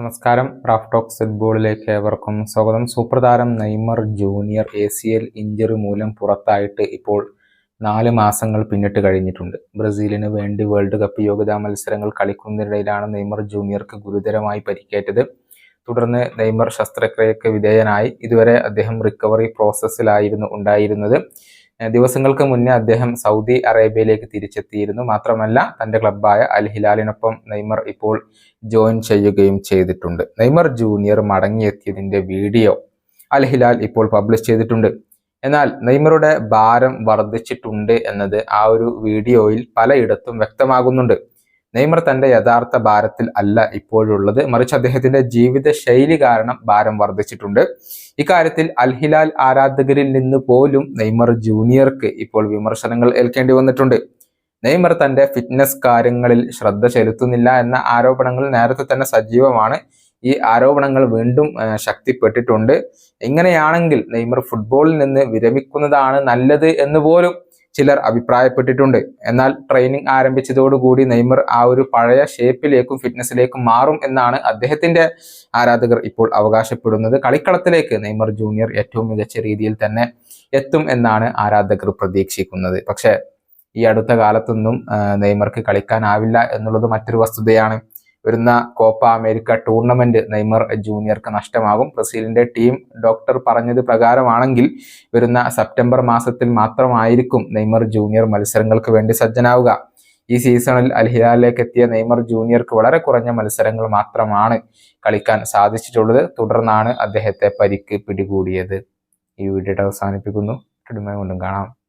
നമസ്കാരം. Raf talks ഫുട്ബോളിലേക്ക് ഏവർക്കും സ്വാഗതം. സൂപ്രതാരം Neymar junior A C L injury മൂലം പുറത്തായിട്ട് ഇപ്പോൾ നാല് മാസങ്ങൾ പിന്നിട്ട് കഴിഞ്ഞിട്ടുണ്ട്. ബ്രസീലിന് വേണ്ടി വേൾഡ് കപ്പ് യോഗ്യതാ മത്സരങ്ങൾ കളിക്കുന്നതിനിടയിലാണ് നെയ്മർ ജൂനിയർക്ക് ഗുരുതരമായി പരിക്കേറ്റത്. തുടർന്ന് നെയ്മർ ശസ്ത്രക്രിയക്ക് വിധേയനായി. ഇതുവരെ അദ്ദേഹം റിക്കവറി പ്രോസസ്സിലായിരുന്നു ഉണ്ടായിരുന്നത്. ദിവസങ്ങൾക്ക് മുന്നേ അദ്ദേഹം സൗദി അറേബ്യയിലേക്ക് തിരിച്ചെത്തിയിരുന്നു. മാത്രമല്ല തന്റെ ക്ലബ്ബായ അൽ ഹിലാലിനൊപ്പം നെയ്മർ ഇപ്പോൾ ജോയിൻ ചെയ്യുകയും ചെയ്തിട്ടുണ്ട്. നെയ്മർ ജൂനിയർ മടങ്ങിയെത്തിയതിന്റെ വീഡിയോ അൽ ഹിലാൽ ഇപ്പോൾ പബ്ലിഷ് ചെയ്തിട്ടുണ്ട്. എന്നാൽ നെയ്മറുടെ ഭാരം വർദ്ധിച്ചിട്ടുണ്ട് എന്നത് ആ ഒരു വീഡിയോയിൽ പലയിടത്തും വ്യക്തമാകുന്നുണ്ട്. നെയ്മർ തന്റെ യഥാർത്ഥ ഭാരത്തിൽ അല്ല ഇപ്പോഴുള്ളത്. മറിച്ച് അദ്ദേഹത്തിന്റെ ജീവിത ശൈലി കാരണം ഭാരം വർദ്ധിച്ചിട്ടുണ്ട്. ഇക്കാര്യത്തിൽ അൽ ഹിലാൽ ആരാധകരിൽ നിന്ന് പോലും നെയ്മർ ജൂനിയർക്ക് ഇപ്പോൾ വിമർശനങ്ങൾ ഏൽക്കേണ്ടി വന്നിട്ടുണ്ട്. നെയ്മർ തന്റെ ഫിറ്റ്നസ് കാര്യങ്ങളിൽ ശ്രദ്ധ ചെലുത്തുന്നില്ല എന്ന ആരോപണങ്ങൾ നേരത്തെ തന്നെ സജീവമാണ്. ഈ ആരോപണങ്ങൾ വീണ്ടും ശക്തിപ്പെട്ടിട്ടുണ്ട്. ഇങ്ങനെയാണെങ്കിൽ നെയ്മർ ഫുട്ബോളിൽ നിന്ന് വിരമിക്കുന്നതാണ് നല്ലത് എന്ന് പോലും ചിലർ അഭിപ്രായപ്പെട്ടിട്ടുണ്ട്. എന്നാൽ ട്രെയിനിങ് ആരംഭിച്ചതോടുകൂടി നെയ്മർ ആ ഒരു പഴയ ഷേപ്പിലേക്കും ഫിറ്റ്നസ്സിലേക്കും മാറും എന്നാണ് അദ്ദേഹത്തിന്റെ ആരാധകർ ഇപ്പോൾ അവകാശപ്പെടുന്നത്. കളിക്കളത്തിലേക്ക് നെയ്മർ ജൂനിയർ ഏറ്റവും മികച്ച രീതിയിൽ തന്നെ എത്തും എന്നാണ് ആരാധകർ പ്രതീക്ഷിക്കുന്നത്. പക്ഷേ ഈ അടുത്ത കാലത്തൊന്നും നെയ്മർക്ക് കളിക്കാനാവില്ല എന്നുള്ളത് മറ്റൊരു വസ്തുതയാണ്. വരുന്ന കോപ്പ അമേരിക്ക ടൂർണമെന്റ് നെയ്മർ ജൂനിയർക്ക് നഷ്ടമാകും. ബ്രസീലിന്റെ ടീം ഡോക്ടർ പറഞ്ഞത് പ്രകാരമാണെങ്കിൽ വരുന്ന സെപ്റ്റംബർ മാസത്തിൽ മാത്രമായിരിക്കും നെയ്മർ ജൂനിയർ മത്സരങ്ങൾക്ക് വേണ്ടി സജ്ജനാവുക. ഈ സീസണിൽ അൽഹിലാലിലേക്ക് എത്തിയ നെയ്മർ ജൂനിയർക്ക് വളരെ കുറഞ്ഞ മത്സരങ്ങൾ മാത്രമാണ് കളിക്കാൻ സാധിച്ചിട്ടുള്ളത്. തുടർന്നാണ് അദ്ദേഹത്തെ പരിക്ക് പിടികൂടിയത്. ഈ വീഡിയോ അവസാനിപ്പിക്കുന്നു. കൊണ്ടും കാണാം.